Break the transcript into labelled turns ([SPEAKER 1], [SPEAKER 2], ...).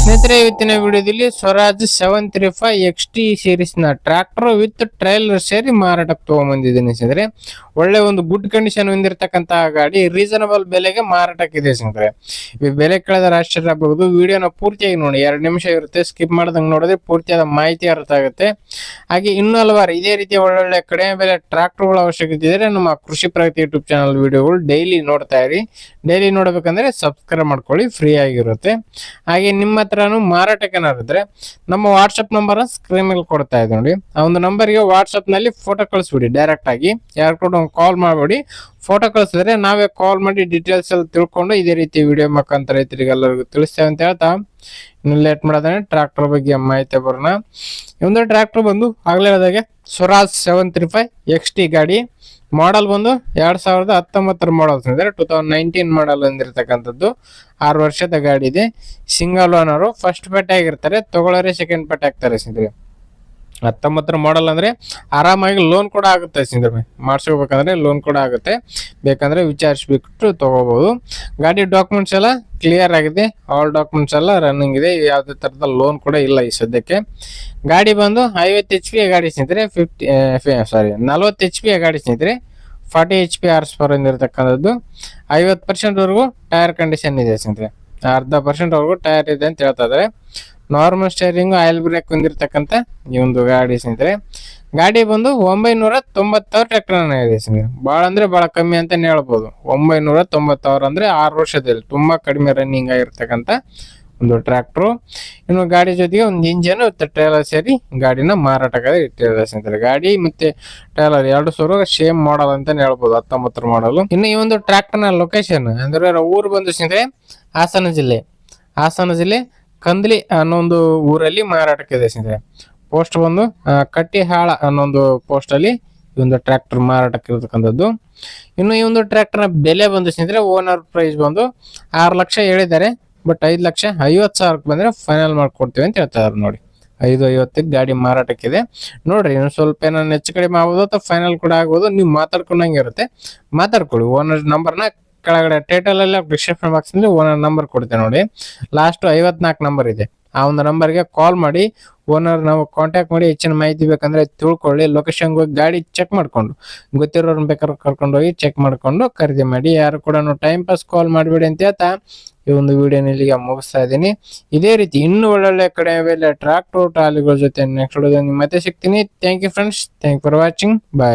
[SPEAKER 1] ಸ್ನೇಹಿತರೆ, ಇವತ್ತಿನ ವಿಡಿಯೋದಲ್ಲಿ Swaraj seven three five X T ಸೀರೀಸ್ನ with trailer ಸೇರಿ ಮಾರಾಟಕ್ಕೆ ತೊಗೊಂಬಂದಿದ್ದೀನಿ ಸ್ನೇಹಿತರೆ. ಒಳ್ಳೆ ಒಂದು ಗುಡ್ ಕಂಡೀಷನ್ ಹೊಂದಿರತಕ್ಕಂತಹ ಗಾಡಿ ರೀಸನಬಲ್ ಬೆಲೆಗೆ ಮಾರಾಟಕ್ಕಿದೆ ಸ್ನೇಹಿತರೆ. ಬೆಲೆ ಕಳೆದ ಆಶ್ಚರ್ಯ ಆಗಬಹುದು. ವಿಡಿಯೋನ ಪೂರ್ತಿಯಾಗಿ ನೋಡಿ. ಎರಡು ನಿಮಿಷ ಇರುತ್ತೆ ಸ್ಕಿಪ್ ಮಾಡ್ದಂಗೆ ನೋಡಿದ್ರೆ ಪೂರ್ತಿಯಾದ ಮಾಹಿತಿ ಅರ್ಥ ಆಗುತ್ತೆ. ಹಾಗೆ ಇನ್ನೂ ಹಲವಾರು ಇದೇ ರೀತಿಯ ಒಳ್ಳೊಳ್ಳೆ ಕಡಿಮೆ ಬೆಲೆ ಟ್ರಾಕ್ಟರ್ಗಳ ಅವಶ್ಯಕತೆ ಇದ್ರೆ ನಮ್ಮ ಕೃಷಿ ಪ್ರಗತಿ ಯೂಟ್ಯೂಬ್ ಚಾನಲ್ ವಿಡಿಯೋಗಳು ಡೈಲಿ ನೋಡ್ತಾ ಇರಿ. ಡೈಲಿ ನೋಡ್ಬೇಕಂದ್ರೆ ಸಬ್ಸ್ಕ್ರೈಬ್ ಮಾಡ್ಕೊಳ್ಳಿ ಫ್ರೀ ಆಗಿರುತ್ತೆ. ಹಾಗೆ ನಿಮ್ಮ ಹತ್ರನೂ ಮಾರಾಟಕ್ಕೆ ಏನಾದ್ರೆ ನಮ್ಮ ವಾಟ್ಸಪ್ ನಂಬರ್ ಸ್ಕ್ರೀನ್ ಮೇಲೆ ಕೊಡ್ತಾ ಇದೆ ನೋಡಿ. ಆ ಒಂದು ನಂಬರ್ಗೆ ವಾಟ್ಸಪ್ನಲ್ಲಿ ಫೋಟೋ ಕಳಿಸ್ಬಿಡಿ ಡೈರೆಕ್ಟ್ ಆಗಿ. ಯಾರು ಕೂಡ ಕಾಲ್ ಮಾಡಬೇಡಿ. ಫೋಟೋ ಕಳಿಸಿದ್ರೆ ನಾವೇ ಕಾಲ್ ಮಾಡಿ ಡೀಟೇಲ್ಸ್ ಎಲ್ಲ ತಿಳ್ಕೊಂಡು ಇದೇ ರೀತಿ ವಿಡಿಯೋ ಮುಖಾಂತರ ರೈತರಿಗೆಲ್ಲರಿಗೂ ತಿಳಿಸ್ತೇವೆ ಅಂತ ಹೇಳ್ತಾ. ಇನ್ನು ಲೇಟ್ ಮಾಡೋದಾನೆ ಟ್ರಾಕ್ಟರ್ ಬಗ್ಗೆ ಮಾಹಿತಿ ಬರೋಣ. ಒಂದು ಟ್ರಾಕ್ಟರ್ ಬಂದು ಆಗಲೇ ಹೇಳಿದಾಗೆ Swaraj seven three five X T ಗಾಡಿ. ಮಾಡಲ್ ಬಂದು ಎರಡ್ ಸಾವಿರದ ಹತ್ತೊಂಬತ್ತರ ಮಾಡಲ್ ಅಂದ್ರೆ ಟೂ ತೌಸಂಡ್ ನೈನ್ಟೀನ್ ಮಾಡಲ್ ಅಂದಿರತಕ್ಕಂಥದ್ದು. ಆರು ವರ್ಷದ ಗಾಡಿ ಇದೆ. ಸಿಂಗಲ್ ಓನರು ಫಸ್ಟ್ ಪೇಟೆ ಆಗಿರ್ತಾರೆ. ತಗೊಳ್ಳೋರೆ ಸೆಕೆಂಡ್ ಪೇಟೆ ಆಗ್ತಾರೆ ಸ್ನೇಹಿತರೆ. ಹತ್ತೊಂಬತ್ತರ ಮಾಡಲ್ ಅಂದ್ರೆ ಆರಾಮಾಗಿ ಲೋನ್ ಕೂಡ ಆಗುತ್ತೆ ಸ್ನೇಹಿತರೆ ಮಾಡಿಸ್ಕೋಬೇಕಂದ್ರೆ ಲೋನ್ ಕೂಡ ಆಗುತ್ತೆ. ಬೇಕಂದ್ರೆ ವಿಚಾರಿಸ್ಬಿಟ್ಟು ತಗೋಬಹುದು ಗಾಡಿ ಡಾಕ್ಯುಮೆಂಟ್ಸ್ ಎಲ್ಲ ಕ್ಲಿಯರ್ ಆಗಿದೆ. ಆಲ್ ಡಾಕ್ಯುಮೆಂಟ್ಸ್ ಎಲ್ಲ ರನ್ನಿಂಗ್ ಇದೆ. ಯಾವುದೇ ತರದ ಲೋನ್ ಕೂಡ ಇಲ್ಲ ಈ ಸದ್ಯಕ್ಕೆ. ಗಾಡಿ ಬಂದು ಐವತ್ತು ಎಚ್ ಪಿ ಗಾಡಿ ಸ್ನೇಹಿತರೆ ಫಿಫ್ಟಿ ಸಾರಿ ನಲ್ವತ್ತು ಎಚ್ ಪಿ ಗಾಡಿ ಸ್ನೇಹಿತರೆ forty H P hours per ಇರತಕ್ಕಂಥದ್ದು. ಐವತ್ತು ಪರ್ಸೆಂಟ್ ವರೆಗೂ ಟೈರ್ ಕಂಡೀಷನ್ ಇದೆ ಸ್ನೇಹಿತರೆ. ಅರ್ಧ ಪರ್ಸೆಂಟ್ ವರೆಗೂ ಟೈರ್ ಇದೆ ಅಂತ ಹೇಳ್ತಾ ಇದ್ದಾರೆ. ನಾರ್ಮಲ್ ಸ್ಟೇರಿಂಗ್ ಆಯಿಲ್ ಬ್ರೇಕ್ ಹೊಂದಿರತಕ್ಕಂಥ ಈ ಒಂದು ಗಾಡಿ ಸ್ನೇಹಿತರೆ. ಗಾಡಿ ಬಂದು ಒಂಬೈನೂರ ತೊಂಬತ್ತಾರು ಟ್ರ್ಯಾಕ್ಟರ್ ಇದೆ ಸ್ನೇಹಿತರೆ. ಭಾಳ ಅಂದರೆ ಭಾಳ ಕಮ್ಮಿ ಅಂತಲೇ ಹೇಳ್ಬೋದು. ಒಂಬೈನೂರ ತೊಂಬತ್ತಾರು ಅಂದ್ರೆ ಆರು ವರ್ಷದಲ್ಲಿ ತುಂಬಾ ಕಡಿಮೆ ರನ್ನಿಂಗ್ ಆಗಿರ್ತಕ್ಕಂಥ ಒಂದು ಟ್ರ್ಯಾಕ್ಟ್ರು ಇನ್ನು ಗಾಡಿ ಜೊತೆಗೆ ಒಂದು ಇಂಜನ್ ಮತ್ತು ಟ್ರೇಲರ್ ಸೇರಿ ಗಾಡಿನ ಮಾರಾಟಕ್ಕೆ ಇಟ್ಟಿದ್ದಾರೆ ಸ್ನೇಹಿತರೆ. ಗಾಡಿ ಮತ್ತೆ ಟ್ರೇಲರ್ ಎರಡು ಸಾವಿರ ಸೇಮ್ ಮಾಡಲ್ ಅಂತಾನೆ ಹೇಳ್ಬೋದು, ಹತ್ತೊಂಬತ್ತರ ಮಾಡಲು ಇನ್ನು ಈ ಒಂದು ಟ್ರ್ಯಾಕ್ಟರ್ನ ಲೊಕೇಶನ್ ಅಂದ್ರೆ ಊರು ಬಂದು ಸ್ನೇಹಿತರೆ ಹಾಸನ ಜಿಲ್ಲೆ. ಹಾಸನ ಜಿಲ್ಲೆ ಕಂದ್ಲಿ ಒಂದು ಊರಲ್ಲಿ ಇದೆ ಸ್ನೇಹಿತರೆ. ಪೋಸ್ಟ್ ಬಂದು ಕಟ್ಟಿಹಾಳ ಅನ್ನೋ ಒಂದು ಪೋಸ್ಟ್ ಅಲ್ಲಿ ಈ ಒಂದು ಟ್ರ್ಯಾಕ್ಟರ್ ಮಾರಾಟಕ್ಕೆ ಇರತಕ್ಕಂಥದ್ದು ಇನ್ನು ಈ ಒಂದು ಟ್ರ್ಯಾಕ್ಟರ್ನ ಬೆಲೆ ಬಂದು ಸ್ನೇಹಿತರೆ ಓನರ್ ಪ್ರೈಸ್ ಬಂದು ಆರು ಲಕ್ಷ ಹೇಳಿದ್ದಾರೆ. ಬಟ್ ಐದು ಲಕ್ಷ ಐವತ್ತು ಸಾವಿರಕ್ಕೆ ಬಂದ್ರೆ ಫೈನಲ್ ಮಾಡ್ಕೊಡ್ತೀವಿ ಅಂತ ಹೇಳ್ತಾರೆ ನೋಡಿ. ಐದು ಐವತ್ತಿಗೆ ಗಾಡಿ ಮಾರಾಟಕ್ಕಿದೆ. ನೋಡ್ರಿ, ಇನ್ನು ಸ್ವಲ್ಪ ಏನಾದ್ರು ಹೆಚ್ಚು ಕಡಿಮೆ ಆಗ್ಬೋದು ಅಥವಾ ಫೈನಲ್ ಕೂಡ ಆಗ್ಬೋದು, ನೀವು ಮಾತಾಡ್ಕೊಂಡಂಗೆ ಇರುತ್ತೆ. ಮಾತಾಡ್ಕೊಳ್ಳಿ ಓನರ್ ನಂಬರ್ನ ಕೆಳಗಡೆ ಟೈಟಲ್ ಅಲ್ಲಿ ಡಿಸ್ಕ್ರಿಪ್ಷನ್ ಬಾಕ್ಸ್ನಲ್ಲಿ ಓನರ್ ನಂಬರ್ ಕೊಡ್ತೇನೆ ನೋಡಿ. ಲಾಸ್ಟ್ ಐವತ್ನಾಲ್ಕು ನಂಬರ್ ಇದೆ. ಆ ಒಂದು ನಂಬರ್ಗೆ ಕಾಲ್ ಮಾಡಿ ಓನರ್ ನಾವು ಕಾಂಟ್ಯಾಕ್ಟ್ ಮಾಡಿ, ಹೆಚ್ಚಿನ ಮಾಹಿತಿ ಬೇಕಂದ್ರೆ ತಿಳ್ಕೊಳ್ಳಿ. ಲೊಕೇಶನ್ ಹೋಗಿ ಗಾಡಿ ಚೆಕ್ ಮಾಡ್ಕೊಂಡು, ಗೊತ್ತಿರೋರ್ನ ಬೇಕಾದ್ರೆ ಕರ್ಕೊಂಡು ಹೋಗಿ ಚೆಕ್ ಮಾಡ್ಕೊಂಡು ಖರೀದಿ ಮಾಡಿ. ಯಾರು ಕೂಡ ಟೈಮ್ ಪಾಸ್ ಕಾಲ್ ಮಾಡಬೇಡಿ ಅಂತ ಹೇಳ್ತಾ ಈ ಒಂದು ವಿಡಿಯೋನ ಇಲ್ಲಿಗೆ ಮುಗಿಸ್ತಾ ಇದ್ದೀನಿ. ಇದೇ ರೀತಿ ಇನ್ನೂ ಒಳ್ಳೊಳ್ಳೆ ಕಡೆ ಮೇಲೆ ಟ್ರಾಕ್ಟರ್ ಟ್ರಾಲಿಗಳ ಜೊತೆ ನೆಕ್ಸ್ಟ್ ವಿಡಿಯೋದಲ್ಲಿ ಮತ್ತೆ ಸಿಗ್ತೀನಿ. Thank you friends thank for watching bye